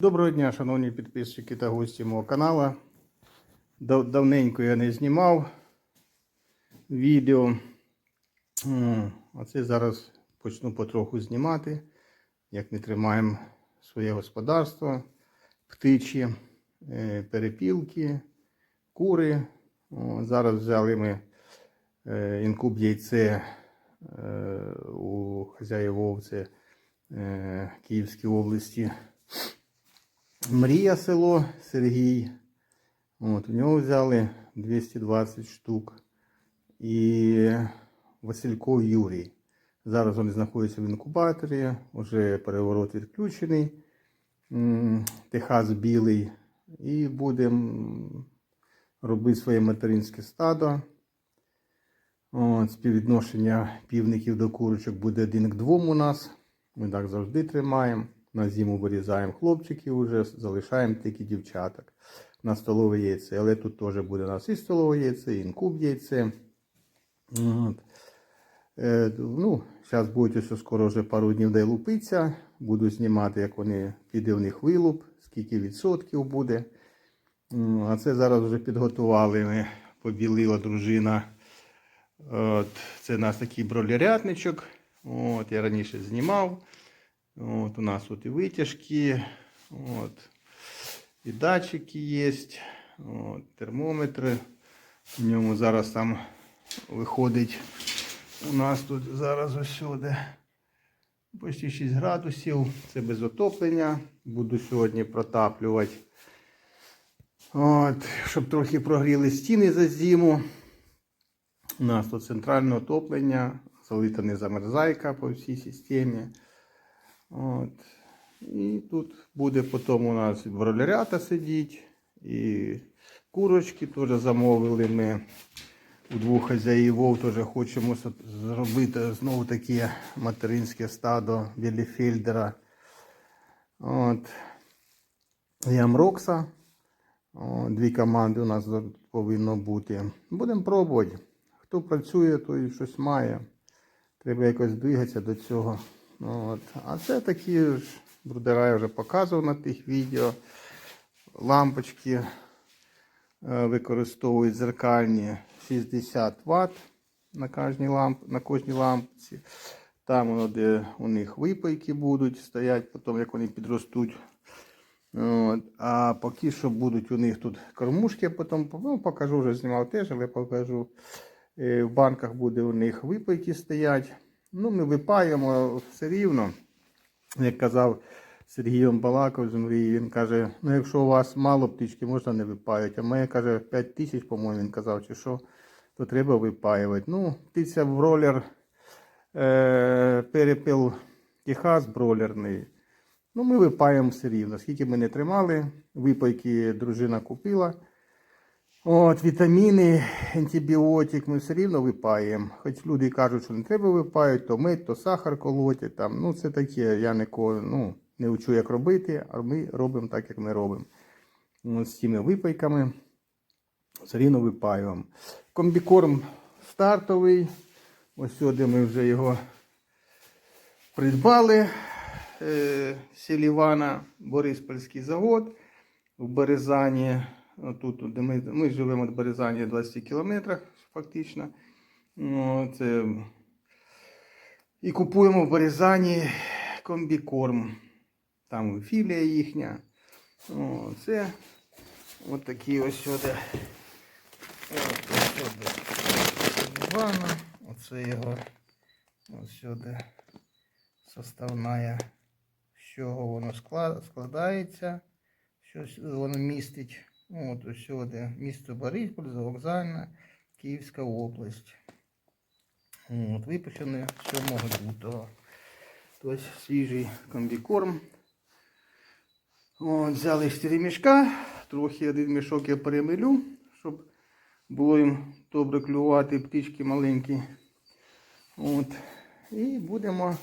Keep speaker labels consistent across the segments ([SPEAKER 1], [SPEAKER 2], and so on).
[SPEAKER 1] Доброго дня, шановні підписчики та гості мого каналу. Давненько я не знімав відео. А це зараз почну потроху знімати, як ми тримаємо своє господарство, птичі, е, перепілки, кури. Зараз взяли ми е, інкуб яйце е, у хазяїв овці е, Київській області. Мрія село Сергій. От, у нього взяли 220 штук. І Васильков Юрій. Зараз вони знаходяться в інкубаторі, вже переворот відключений. Техас білий. І будемо робити своє материнське стадо. От, співвідношення півників до курочок буде один к двом у нас. Ми так завжди тримаємо. На зиму вирізаємо хлопчиків вже, залишаємо тільки дівчаток на столове яйце. Але тут теж буде у нас і столове яйце, і інкуб яйце. От. Е, ну, зараз будуть ось скоро вже пару днів де лупиться. Буду знімати, як вони піде в них вилуп, скільки відсотків буде. А це зараз вже підготували. Ми побілила дружина. От, це у нас такий бролерятничок. От, я раніше знімав. От, у нас тут і витяжки, от, і датчики є, от, термометри. В ньому зараз там виходить. У нас тут зараз усюди почти 6 градусів. Це без отоплення. Буду сьогодні протаплювати. От, щоб трохи прогріли стіни за зиму. У нас тут центральне отоплення, залита незамерзайка по всій системі. От. І тут буде потім у нас бролерята сидіть, і курочки теж замовили ми. У двох хазяївов теж хочемо зробити знову таке материнське стадо Біліфельдера. От. Ямрокса. Дві команди у нас повинно бути. Будемо пробувати. Хто працює, той щось має. Треба якось двигатися до цього. От. А це такі ж брудера я вже показував на тих відео. Лампочки е, використовують зеркальні 60 Вт на кожній, ламп, на кожній лампці. Там де у них випайки будуть стоять, потім як вони підростуть. От. А поки що будуть у них тут кормушки, потім ну, покажу, вже знімав теж, але покажу. Е, В банках буде у них випайки стоять. Ну, ми випаємо все рівно. Як казав Сергій Балаков з мрії, він каже: ну якщо у вас мало птички, можна не випаювати. А моє каже 5 тисяч, по-моєму, він казав, чи що, то треба випаювати. Ну, птиця бролер, е, перепил Техас бролерний. Ну, ми випаємо все рівно. Скільки ми не тримали, випайки дружина купила. От, вітаміни, антибіотик, ми все рівно випаємо. Хоч люди кажуть, що не треба випаювати, то мить, то сахар колоти. Там. Ну, це таке, я ніколи ну, не вчу, як робити, а ми робимо так, як ми робимо. Ну, з цими випайками все рівно випаюємо. Комбікорм стартовий. Ось сюди ми вже його придбали. Е, Селівана, Бориспольський завод в Березані. Тут, де ми, ми живемо в Березані 20 кілометрах фактично. Ну, це... І купуємо в Березані комбікорм. Там філія їхня. О, це от такі ось сюди. Ванна. Оце його ось сюди составна, з чого воно складається, що воно містить. От ось сюди. Місто Борисполь, Завокзальна, Київська область. От, випущене 7 лютого. Тобто свіжий комбікорм. От, взяли 4 мішка, трохи один мішок я перемилю, щоб було їм добре клювати, птички маленькі. От. І будемо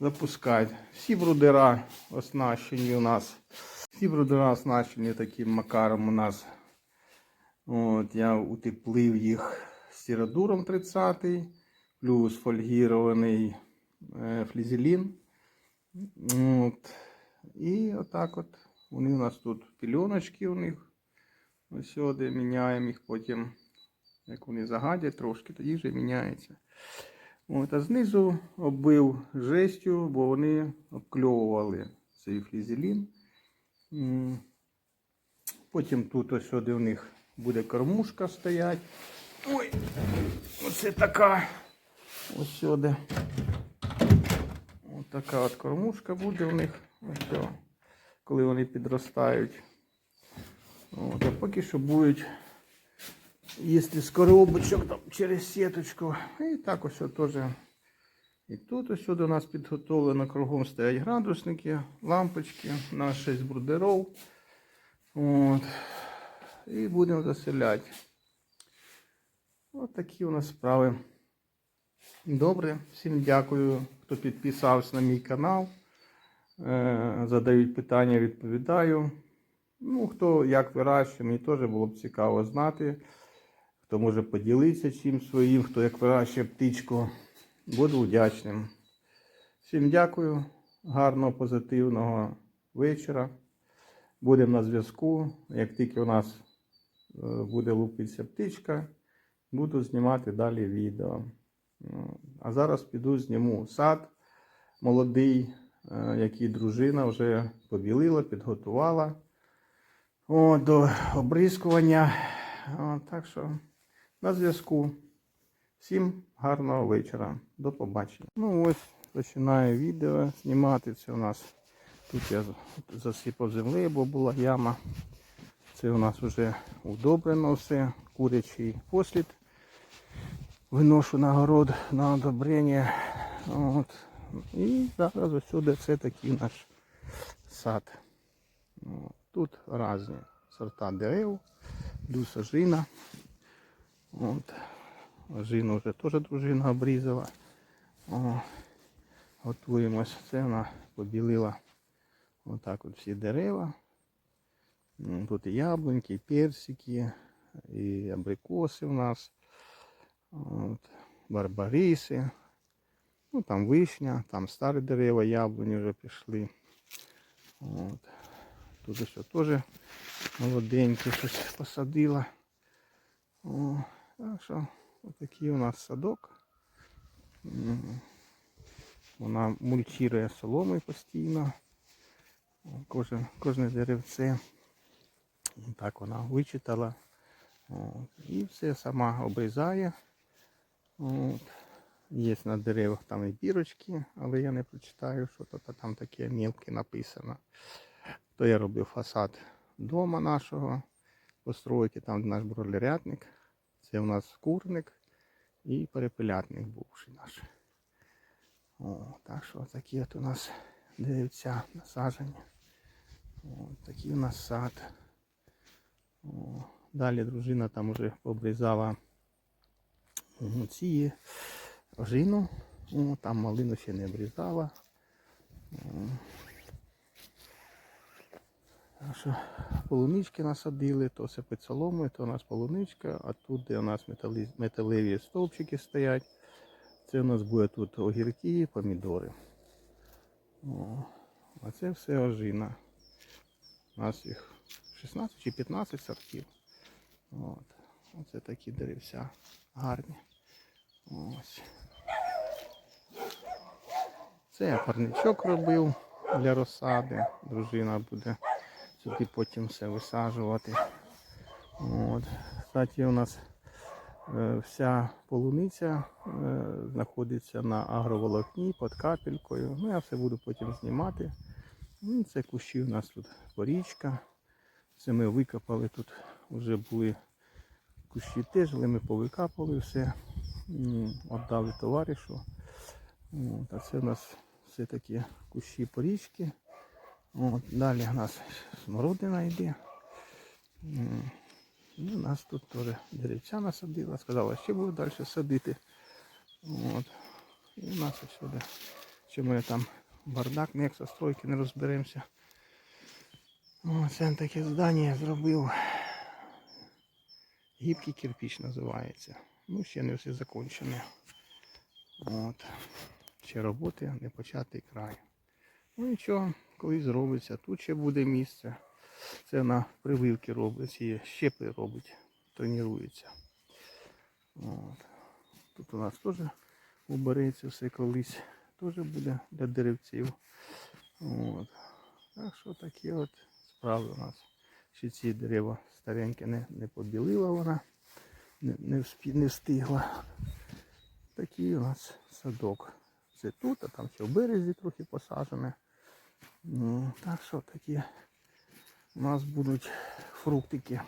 [SPEAKER 1] запускати. Всі брудера оснащені у нас. Всі брудера оснащені таким макаром у нас. От, я утеплив їх стіродуром 30 плюс фольгірований е, флізелін. От. І отак от Вони у нас тут пільоночки у них. Ось сюди міняємо їх потім. Як вони загадять трошки, тоді вже міняється. От, а знизу оббив жестю, бо вони обкльовували цей флізелін. Потім тут ось у них буде кормушка стоять. Ой, оце така. Ось сюди. Ось така от кормушка буде у них. Ось коли вони підростають. От, а поки що будуть їсти з коробочок там, через сіточку. І так ось теж. І тут ось у нас підготовлено кругом стоять градусники, лампочки на 6 брудеров. От. І будемо заселяти. Ось такі у нас справи. Добре, всім дякую, хто підписався на мій канал. Е, Задають питання, відповідаю. Ну, хто як вирощує, мені теж було б цікаво знати. Хто може поділитися чим своїм, хто як вирощує птичку. Буду вдячним. Всім дякую, гарного, позитивного вечора. Будемо на зв'язку. Як тільки у нас е, буде лупитися птичка, буду знімати далі відео. Ну, А зараз піду зніму сад молодий, е, який дружина вже побілила, підготувала О, до обрискування. О, так що на зв'язку. Всім гарного вечора. До побачення. Ну ось починаю відео знімати. Це у нас тут я засипав землею, бо була яма. Це у нас вже удобрено все, курячий послід. Виношу на город на одобрення. От. І зараз сюди це такий наш сад. Тут різні сорта дерев, дусажина. От. Жину вже теж дружина обрізала. О, готуємось. Це вона побілила отак от всі дерева. Тут і яблуньки, і персики, і абрикоси в нас. От, барбариси. Ну там вишня, там старі дерева, яблуні вже пішли. От. Тут ось теж молоденьке щось посадила. О, так що отакий у нас садок. Вона мульчує соломою постійно. О, Кожне, кожне деревце. Так вона вичитала. От. І все сама обрізає. От. Є на деревах там і бірочки, але я не прочитаю, що то там таке мілке написано. То я робив фасад дома нашого постройки, там наш бройлерятник. Це у нас курник і перепелятник бувший наш. О, так що такі от у нас деревця насаджені. О, такий у нас сад. О, далі дружина там уже обрізала ці ожину. О, там малину ще не обрізала. Що полунички насадили, то під соломою, то у нас полуничка, а тут, де у нас метали, металеві стовпчики стоять, це у нас буде тут огірки, помідори. О, а це все ожина. У нас їх 16 чи 15 сортів. От. Оце такі деревця гарні. Ось. Це я парничок робив для розсади. Дружина буде сюди потім все висаджувати. От. Кстати, у нас е, вся полуниця е, знаходиться на агроволокні під капелькою. Ну, я все буду потім знімати. Ну, це кущі у нас тут порічка. Це ми викопали тут, вже були кущі теж, але ми повикапали все. М, Отдали товаришу. От, а це у нас все такі кущі порічки. От, далі у нас смородина йде. І у нас тут теж деревця насадила. Сказала, ще буду далі садити. От. І у нас ось сюди. Ще ми там бардак, ну, як стройки не розберемося. Це таке здання зробив. Гібкий кирпіч називається. Ну, ще не все закончене. От. Ще роботи не початий край. Ну нічого, колись зробиться. Тут ще буде місце. Це на прививки робить, і щепи робить, тренується. От. Тут у нас теж убереться все колись. Теж буде для деревців. От. Так що такі от справи у нас. Ще ці дерева старенькі не, не побілила вона, не, не, вспі, не встигла. Такий у нас садок. Це тут, а там ще в березі трохи посаджене. Ну, так що такі у нас будуть фруктики.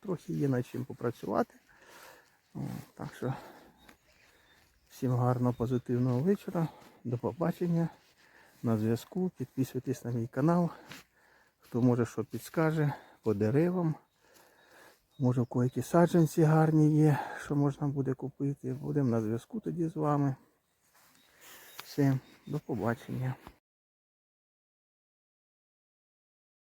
[SPEAKER 1] Трохи є над чим попрацювати. Так що всім гарного позитивного вечора. До побачення. На зв'язку. Підписуйтесь на мій канал. Хто може що підскаже по деревам. Може в які саджанці гарні є, що можна буде купити. Будемо на зв'язку тоді з вами. Все, до побачення.